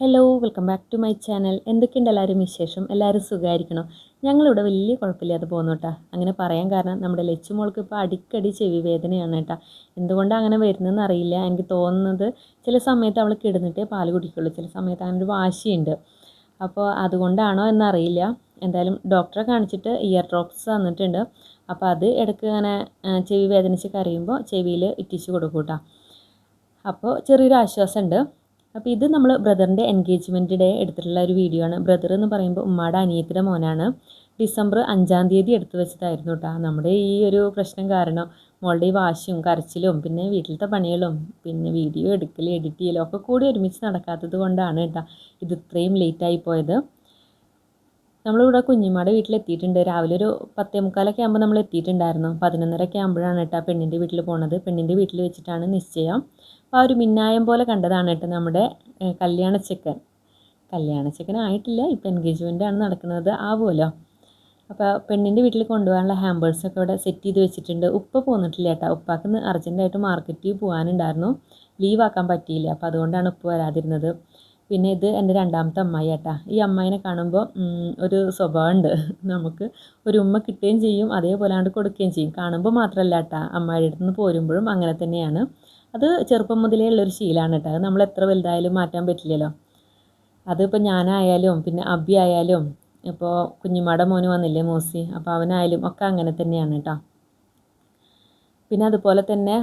Hello welcome back to my channel എന്തൊക്കെയുണ്ട് എല്ലാവരും വിശേഷം? എല്ലാവരും സുഖമായിരിക്കണം ഞങ്ങളിവിടെ വലിയ കുഴപ്പമില്ലാതെ പോകുന്നു കേട്ടോ. അങ്ങനെ പറയാൻ കാരണം നമ്മുടെ ലച്ചുമോൾക്ക് ഇപ്പോൾ അടിക്കടി ചെവി വേദനയാണ് കേട്ടോ. എന്തുകൊണ്ടാണ് അങ്ങനെ വരുന്നതെന്ന് അറിയില്ല. എനിക്ക് തോന്നുന്നത് ചില സമയത്ത് അവൾ കിടന്നിട്ടേ പാൽ കുടിക്കുള്ളൂ. ചില സമയത്ത് അങ്ങനെ ഒരു വാശിയുണ്ട്. അപ്പോൾ അതുകൊണ്ടാണോ എന്നറിയില്ല. എന്തായാലും ഡോക്ടറെ കാണിച്ചിട്ട് ഇയർ ഡ്രോപ്സ് തന്നിട്ടുണ്ട്. അപ്പോൾ അത് ഇടയ്ക്ക് ഇങ്ങനെ ചെവി വേദനിച്ച് കരയുമ്പോൾ ചെവിയിൽ ഇറ്റിച്ച് കൊടുക്കൂട്ടോ അപ്പോൾ ചെറിയൊരു ആശ്വാസമുണ്ട്. അപ്പോൾ ഇത് നമ്മൾ ബ്രദറിന്റെ എൻഗേജ്മെന്റ് ഡേ എടുത്തിട്ടുള്ള ഒരു വീഡിയോ ആണ്. ബ്രദർ എന്ന് പറയുമ്പോൾ ഉമ്മയുടെ അനിയത്തിന്റെ മോനാണ്. ഡിസംബർ അഞ്ചാം തീയതി എടുത്തു വെച്ചിട്ടായിരുന്നു കേട്ടോ നമ്മുടെ ഈ ഒരു പ്രശ്നം കാരണം മോളുടെ ഈ വാശിയും കരച്ചിലും പിന്നെ വീട്ടിലത്തെ പണികളും പിന്നെ വീഡിയോ എടുക്കൽ എഡിറ്റ് ചെയ്യലും ഒക്കെ കൂടി ഒരുമിച്ച് നടക്കാത്തത് കൊണ്ടാണ് കേട്ടോ ഇത് ഇത്രയും ലേറ്റായി പോയത്. നമ്മളിവിടെ കുഞ്ഞിമാടെ വീട്ടിലെത്തിയിട്ടുണ്ട്. രാവിലെ ഒരു പത്തേ മുക്കാലൊക്കെ ആകുമ്പോൾ നമ്മൾ എത്തിയിട്ടുണ്ടായിരുന്നു പതിനൊന്നരയൊക്കെ ആകുമ്പോഴാണ് കേട്ടോ പെണ്ണിന്റെ വീട്ടിൽ പോണത്. പെണ്ണിന്റെ വീട്ടിൽ വെച്ചിട്ടാണ് നിശ്ചയം. അപ്പോൾ ആ ഒരു മിന്നായം പോലെ കണ്ടതാണ് കേട്ടോ നമ്മുടെ കല്യാണ ചിക്കൻ. കല്യാണച്ചക്കൻ കല്യാണച്ചക്കൻ ആയിട്ടില്ല. ഇപ്പം എൻഗേജ്മെന്റ് ആണ് നടക്കുന്നത് ആവുമല്ലോ അപ്പോൾ പെണ്ണിന്റെ വീട്ടിൽ കൊണ്ടുപോകാനുള്ള ഹാമ്പേഴ്സൊക്കെ ഇവിടെ സെറ്റ് ചെയ്ത് വെച്ചിട്ടുണ്ട്. ഉപ്പ പോന്നിട്ടില്ല കേട്ടോ. ഉപ്പാക്ക് ഇന്ന് അർജന്റായിട്ട് മാർക്കറ്റിൽ പോകാനുണ്ടായിരുന്നു. ലീവാക്കാൻ പറ്റിയില്ല. അപ്പോൾ അതുകൊണ്ടാണ് ഉപ്പ് വരാതിരുന്നത്. പിന്നെ ഇത് എന്റെ രണ്ടാമത്തെ അമ്മായി ഈ അമ്മായിനെ കാണുമ്പോൾ ഒരു സ്വഭാവമുണ്ട്. നമുക്ക് ഒരു ഉമ്മ കിട്ടുകയും ചെയ്യും അതേപോലെ ആണ്ട് കൊടുക്കുകയും ചെയ്യും. കാണുമ്പോൾ മാത്രമല്ല ഏട്ടാ അമ്മായിയുടെ അടുത്ത് നിന്ന് പോരുമ്പോഴും അങ്ങനെ തന്നെയാണ്. അത് ചെറുപ്പം മുതലേ ഉള്ളൊരു ശീലമാണ് കേട്ടോ അത് നമ്മൾ എത്ര വലുതായാലും മാറ്റാൻ പറ്റില്ലല്ലോ. അതിപ്പോൾ ഞാനായാലും പിന്നെ അബി ആയാലും ഇപ്പോൾ കുഞ്ഞുമാടെ മോന് വന്നില്ലേ മോസി അപ്പോൾ അവനായാലും ഒക്കെ അങ്ങനെ തന്നെയാണ് കേട്ടോ പിന്നെ അതുപോലെ തന്നെ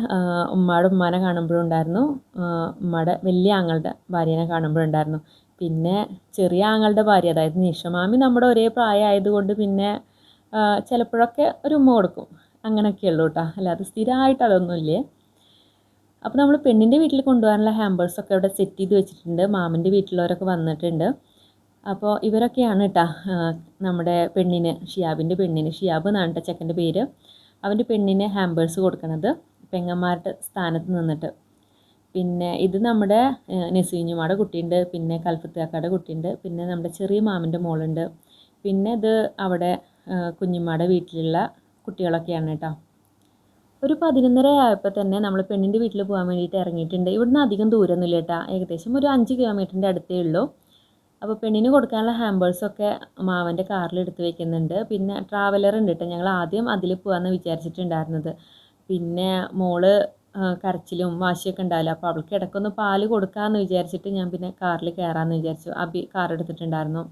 ഉമ്മയുടെ ഉമ്മാനെ കാണുമ്പോഴുണ്ടായിരുന്നു. ഉമ്മയുടെ വലിയ ആങ്ങളുടെ ഭാര്യനെ കാണുമ്പോഴുണ്ടായിരുന്നു. പിന്നെ ചെറിയ ആങ്ങളുടെ ഭാര്യ അതായത് നിഷമാമി നമ്മുടെ ഒരേ പ്രായമായതുകൊണ്ട് പിന്നെ ചിലപ്പോഴൊക്കെ ഒരു ഉമ്മ കൊടുക്കും. അങ്ങനെയൊക്കെ ഉള്ളൂ കേട്ടോ. അല്ലാതെ സ്ഥിരമായിട്ട് അതൊന്നുമില്ലേ? അപ്പോൾ നമ്മൾ പെണ്ണിന്റെ വീട്ടിൽ കൊണ്ടുപോകാനുള്ള ഹാമ്പേഴ്സൊക്കെ ഇവിടെ സെറ്റ് ചെയ്ത് വെച്ചിട്ടുണ്ട്. മാമന്റെ വീട്ടിലുള്ളവരൊക്കെ വന്നിട്ടുണ്ട്. അപ്പോൾ ഇവരൊക്കെയാണ് കേട്ടോ നമ്മുടെ പെണ്ണിന് ഷിയാബിന്റെ പെണ്ണിന്. ഷിയാബ് എന്നാണ് കേട്ടോ ചെക്കന്റെ പേര്. അവന്റെ പെണ്ണിന് ഹാമ്പേഴ്സ് കൊടുക്കണത് പെങ്ങന്മാരുടെ സ്ഥാനത്ത് നിന്നിട്ട്. പിന്നെ ഇത് നമ്മുടെ നെസീഞ്ഞുമാടെ കുട്ടിയുണ്ട് പിന്നെ കൽഫത്താക്കാടെ കുട്ടിയുണ്ട് പിന്നെ നമ്മുടെ ചെറിയ മാമിന്റെ മോളുണ്ട്. പിന്നെ ഇത് അവിടെ കുഞ്ഞുമ്മയുടെ വീട്ടിലുള്ള കുട്ടികളൊക്കെയാണ് കേട്ടോ. ഒരു പതിനൊന്നര ആയപ്പോൾ തന്നെ നമ്മൾ പെണ്ണിന്റെ വീട്ടിൽ പോകാൻ വേണ്ടിയിട്ട് ഇറങ്ങിയിട്ടുണ്ട്. ഇവിടുന്ന് അധികം ദൂരമൊന്നുമില്ല കേട്ടോ. ഏകദേശം ഒരു അഞ്ച് കിലോമീറ്ററിന്റെ അടുത്തേ ഉള്ളൂ. അപ്പോൾ പെണ്ണിന് കൊടുക്കാനുള്ള ഹാമ്പേഴ്സൊക്കെ മാവന്റെ കാറിൽ എടുത്ത് വെക്കുന്നുണ്ട്. പിന്നെ ട്രാവലർ ഉണ്ട് കേട്ടോ ഞങ്ങൾ ആദ്യം അതിൽ പോകാമെന്ന് വിചാരിച്ചിട്ടുണ്ടായിരുന്നത്. പിന്നെ മോൾ കരച്ചിലും വാശിയൊക്കെ ഉണ്ടാവില്ല. അപ്പോൾ അവൾക്ക് ഇടയ്ക്കൊന്ന് പാൽ കൊടുക്കാമെന്ന് വിചാരിച്ചിട്ട് ഞാൻ പിന്നെ കാറിൽ കയറാമെന്ന് വിചാരിച്ചു. അബി കാർ എടുത്തിട്ടുണ്ടായിരുന്നു.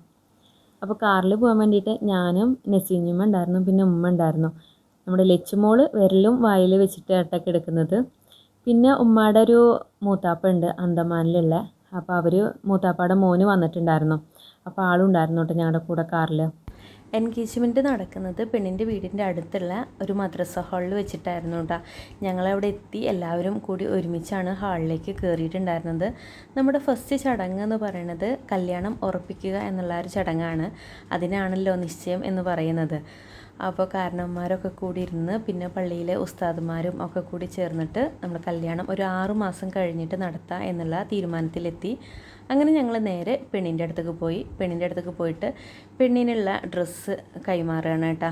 അപ്പോൾ കാറിൽ പോകാൻ വേണ്ടിയിട്ട് ഞാനും നസീഞ്ഞുമ്മ ഉണ്ടായിരുന്നു. പിന്നെ ഉമ്മ ഉണ്ടായിരുന്നു. നമ്മുടെ ലച്ചുമോൾ വിരലും വായിൽ വെച്ചിട്ട് അട്ടൊക്കെ എടുക്കുന്നത്. പിന്നെ ഉമ്മയുടെ ഒരു മൂത്താപ്പ ഉണ്ട് അന്തമാനിലുള്ള. അപ്പോൾ അവർ മൂത്താപ്പാടെ മോന് വന്നിട്ടുണ്ടായിരുന്നു. അപ്പോൾ ആളുണ്ടായിരുന്നു കേട്ടോ ഞങ്ങളുടെ കൂടെ കാറിൽ എൻഗേജ്മെന്റ് നടക്കുന്നത് പെണ്ണിന്റെ വീടിന്റെ അടുത്തുള്ള ഒരു മദ്രസ ഹാളിൽ വെച്ചിട്ടായിരുന്നു കേട്ടോ. ഞങ്ങളവിടെ എത്തി എല്ലാവരും കൂടി ഒരുമിച്ചാണ് ഹാളിലേക്ക് കയറിയിട്ടുണ്ടായിരുന്നത് നമ്മുടെ ഫസ്റ്റ് ചടങ്ങ് എന്ന് പറയുന്നത് കല്യാണം ഉറപ്പിക്കുക എന്നുള്ള ഒരു ചടങ്ങാണ്. അതിനാണല്ലോ നിശ്ചയം എന്ന് പറയുന്നത്. അപ്പോൾ കാരണവന്മാരൊക്കെ കൂടി ഇരുന്ന് പിന്നെ പള്ളിയിലെ ഉസ്താദുമാരും ഒക്കെ കൂടി ചേർന്നിട്ട് നമ്മൾ കല്യാണം ഒരു ആറു മാസം കഴിഞ്ഞിട്ട് നടത്താം എന്നുള്ള തീരുമാനത്തിലെത്തി. അങ്ങനെ ഞങ്ങൾ നേരെ പെണ്ണിന്റെ അടുത്തേക്ക് പോയി. പെണ്ണിന്റെ അടുത്തേക്ക് പോയിട്ട് പെണ്ണിനുള്ള ഡ്രസ്സ് കൈമാറുകയാണ് കേട്ടോ.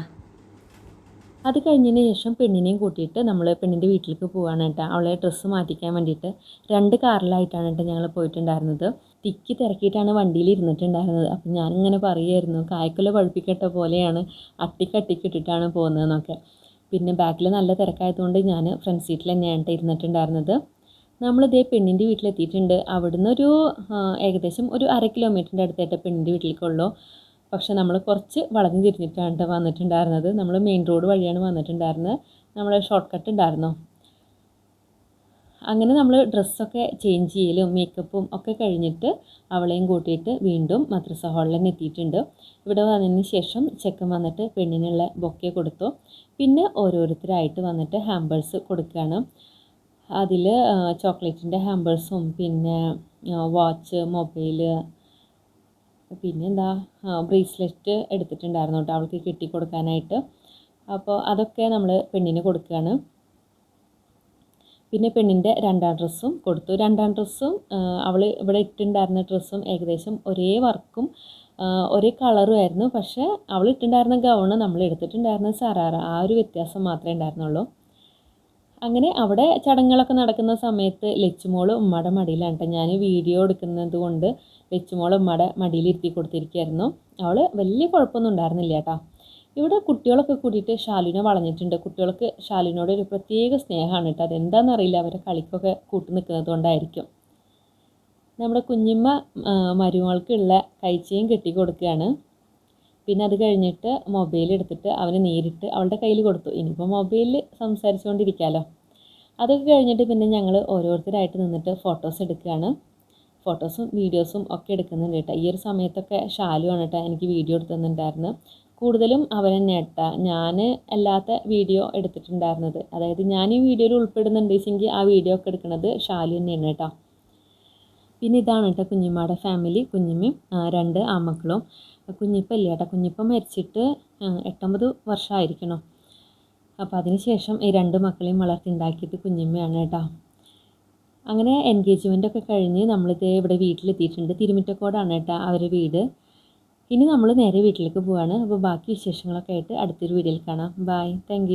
അത് കഴിഞ്ഞതിന് ശേഷം പെണ്ണിനെയും കൂട്ടിയിട്ട് നമ്മൾ പെണ്ണിന്റെ വീട്ടിലേക്ക് പോവാണ് കേട്ടോ. അവളെ ഡ്രസ്സ് മാറ്റിക്കാൻ വേണ്ടിയിട്ട് രണ്ട് കാറിലായിട്ടാണ് കേട്ടോ ഞങ്ങൾ പോയിട്ടുണ്ടായിരുന്നത്. തിക്കി തിരക്കിയിട്ടാണ് വണ്ടിയിൽ ഇരുന്നിട്ടുണ്ടായിരുന്നത്. അപ്പം ഞാനിങ്ങനെ പറയുമായിരുന്നു കായ്ക്കുല പഴുപ്പിക്കട്ട പോലെയാണ് അട്ടിക്കട്ടിക്കിട്ടിട്ടാണ് പോകുന്നതെന്നൊക്കെ. പിന്നെ ബാക്കിൽ നല്ല തിരക്കായതുകൊണ്ട് ഞാൻ ഫ്രണ്ട് സീറ്റിൽ തന്നെയാണ് ഇരുന്നിട്ടുണ്ടായിരുന്നത്. നമ്മളിതേ പെണ്ണിന്റെ വീട്ടിലെത്തിയിട്ടുണ്ട്. അവിടുന്ന് ഒരു ഏകദേശം ഒരു അര കിലോമീറ്ററിന്റെ അടുത്തായിട്ട് പെണ്ണിന്റെ വീട്ടിലേക്കുള്ളൂ. പക്ഷെ നമ്മൾ കുറച്ച് വളഞ്ഞു തിരിഞ്ഞിട്ടാണ് വന്നിട്ടുണ്ടായിരുന്നത്. നമ്മൾ മെയിൻ റോഡ് വഴിയാണ് വന്നിട്ടുണ്ടായിരുന്നത്. നമ്മൾ ഷോർട്ട് കട്ട് ഉണ്ടായിരുന്നു. അങ്ങനെ നമ്മൾ ഡ്രസ്സൊക്കെ ചേഞ്ച് ചെയ്യലും മേക്കപ്പും ഒക്കെ കഴിഞ്ഞിട്ട് അവളെയും കൂട്ടിയിട്ട് വീണ്ടും മദ്രസ ഹാളിൽ തന്നെ എത്തിയിട്ടുണ്ട്. ഇവിടെ വന്നതിന് ശേഷം ചെക്കൻ വന്നിട്ട് പെണ്ണിനുള്ള ബൊക്കെ കൊടുത്തു. പിന്നെ ഓരോരുത്തരായിട്ട് വന്നിട്ട് ഹാമ്പേഴ്സ് കൊടുക്കുകയാണ്. അതിൽ ചോക്ലേറ്റിന്റെ ഹാമ്പേഴ്സും പിന്നെ വാച്ച് മൊബൈൽ പിന്നെന്താ ബ്രേസ്ലെറ്റ് എടുത്തിട്ടുണ്ടായിരുന്നു കേട്ടോ അവൾക്ക് കെട്ടിക്കൊടുക്കാനായിട്ട്. അപ്പോൾ അതൊക്കെ നമ്മൾ പെണ്ണിന് കൊടുക്കുകയാണ് പിന്നെ പെണ്ണിന്റെ രണ്ടാം ഡ്രസ്സും കൊടുത്തു. രണ്ടാം ഡ്രസ്സും അവൾ ഇവിടെ ഇട്ടുണ്ടായിരുന്ന ഡ്രസ്സും ഏകദേശം ഒരേ വർക്കും ഒരേ കളറും ആയിരുന്നു. പക്ഷേ അവൾ ഇട്ടുണ്ടായിരുന്ന ഗൗണ് നമ്മൾ എടുത്തിട്ടുണ്ടായിരുന്ന സറാറ ആ ഒരു വ്യത്യാസം മാത്രമേ ഉണ്ടായിരുന്നുള്ളൂ. അങ്ങനെ അവിടെ ചടങ്ങുകളൊക്കെ നടക്കുന്ന സമയത്ത് ലച്ചുമോൾ ഉമ്മയുടെ മടിയിലാണ് കേട്ടോ. ഞാൻ വീഡിയോ എടുക്കുന്നത് കൊണ്ട് ലച്ചുമോൾ ഉമ്മയുടെ മടിയിൽ ഇരുത്തി കൊടുത്തിരിക്കുകയായിരുന്നു. അവൾ വലിയ കുഴപ്പമൊന്നും ഉണ്ടായിരുന്നില്ല കേട്ടോ. ഇവിടെ കുട്ടികളൊക്കെ കൂടിയിട്ട് ഷാലുവിനെ വളഞ്ഞിട്ടുണ്ട്. കുട്ടികൾക്ക് ഷാലുവിനോട് ഒരു പ്രത്യേക സ്നേഹമാണ് കേട്ടോ. അതെന്താണെന്നറിയില്ല അവരെ കളിക്കൊക്കെ കൂട്ടി നിൽക്കുന്നത് കൊണ്ടായിരിക്കും. നമ്മുടെ കുഞ്ഞിമ്മ മരുമകൾക്കുള്ള കഴിച്ചയും കെട്ടി കൊടുക്കുകയാണ് പിന്നെ അത് കഴിഞ്ഞിട്ട് മൊബൈൽ എടുത്തിട്ട് അവന് നേരിട്ട് അവളുടെ കയ്യിൽ കൊടുത്തു. ഇനിയിപ്പോൾ മൊബൈലിൽ സംസാരിച്ചുകൊണ്ടിരിക്കാമല്ലോ അതൊക്കെ കഴിഞ്ഞിട്ട് പിന്നെ ഞങ്ങൾ ഓരോരുത്തരായിട്ട് നിന്നിട്ട് ഫോട്ടോസ് എടുക്കുകയാണ്. ഫോട്ടോസും വീഡിയോസും ഒക്കെ എടുക്കുന്നുണ്ട് കേട്ടോ. ഈ ഒരു സമയത്തൊക്കെ ഷാലു ആണ് കേട്ടോ എനിക്ക് വീഡിയോ എടുത്തുന്നുണ്ടായിരുന്നു കൂടുതലും അവൻ തന്നെ കേട്ടോ ഞാൻ അല്ലാത്ത വീഡിയോ എടുത്തിട്ടുണ്ടായിരുന്നത്. അതായത് ഞാൻ ഈ വീഡിയോയിൽ ഉൾപ്പെടുന്നുണ്ട്. വെച്ചെങ്കിൽ ആ വീഡിയോ ഒക്കെ എടുക്കുന്നത് ഷാലു തന്നെയാണ് കേട്ടോ. പിന്നെ ഇതാണ് കേട്ടോ കുഞ്ഞിമ്മയുടെ ഫാമിലി കുഞ്ഞിമ്മയും രണ്ട് ആമക്കളും കുഞ്ഞിപ്പ ഇല്ല കേട്ടോ കുഞ്ഞിപ്പ മരിച്ചിട്ട് എട്ടൊമ്പത് വർഷമായിരിക്കണം അപ്പോൾ അതിന് ശേഷം ഈ രണ്ട് മക്കളെയും വളർത്തിണ്ടാക്കിയത് കുഞ്ഞിമ്മയാണ് കേട്ടോ അങ്ങനെ എൻഗേജ്മെന്റ് ഒക്കെ കഴിഞ്ഞ് നമ്മളിത് ഇവിടെ വീട്ടിലെത്തിയിട്ടുണ്ട്. തിരുമിറ്റക്കോടാണ് കേട്ടോ അവരുടെ വീട്. ഇനി നമ്മൾ നേരെ വീട്ടിലേക്ക് പോവാണ്. അപ്പോൾ ബാക്കി വിശേഷങ്ങളൊക്കെ ആയിട്ട് അടുത്തൊരു വീഡിയോയിൽ കാണാം. Bye thank